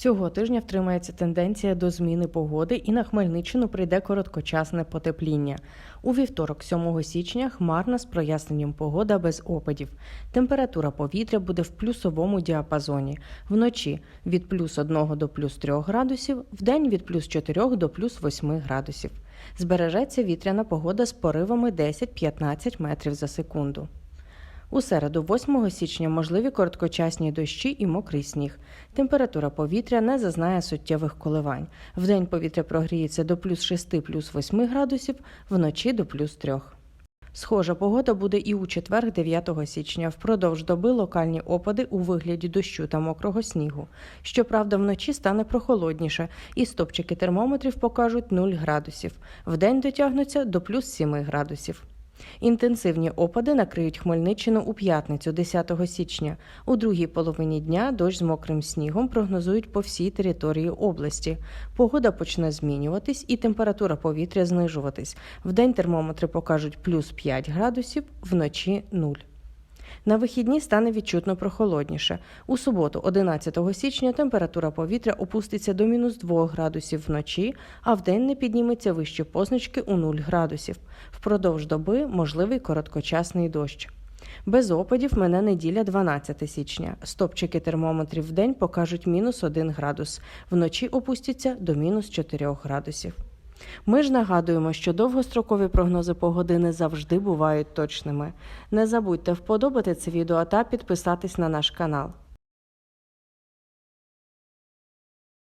Цього тижня втримається тенденція до зміни погоди, і на Хмельниччину прийде короткочасне потепління. У вівторок, 7 січня, хмарна з проясненням погода без опадів. Температура повітря буде в плюсовому діапазоні. Вночі від плюс 1 до плюс 3 градусів, вдень від плюс 4 до плюс 8 градусів. Збережеться вітряна погода з поривами 10-15 метрів за секунду. У середу, 8 січня, можливі короткочасні дощі і мокрий сніг. Температура повітря не зазнає суттєвих коливань. Вдень повітря прогріється до плюс 6 плюс 8 градусів, вночі до плюс 3. Схожа погода буде і у четвер, 9 січня. Впродовж доби локальні опади у вигляді дощу та мокрого снігу. Щоправда, вночі стане прохолодніше, і стопчики термометрів покажуть 0 градусів. Вдень дотягнуться до плюс 7 градусів. Інтенсивні опади накриють Хмельниччину у п'ятницю, 10 січня. У другій половині дня дощ з мокрим снігом прогнозують по всій території області. Погода почне змінюватись і температура повітря знижуватись. Вдень термометри покажуть плюс 5 градусів, вночі 0. На вихідні стане відчутно прохолодніше. У суботу, 11 січня, температура повітря опуститься до мінус 2 градусів вночі, а вдень не підніметься вище позначки у 0 градусів. Впродовж доби можливий короткочасний дощ. Без опадів мене неділя 12 січня. Стопчики термометрів в день покажуть мінус 1 градус, вночі опустяться до мінус 4 градусів. Ми ж нагадуємо, що довгострокові прогнози погоди не завжди бувають точними. Не забудьте вподобати це відео та підписатись на наш канал.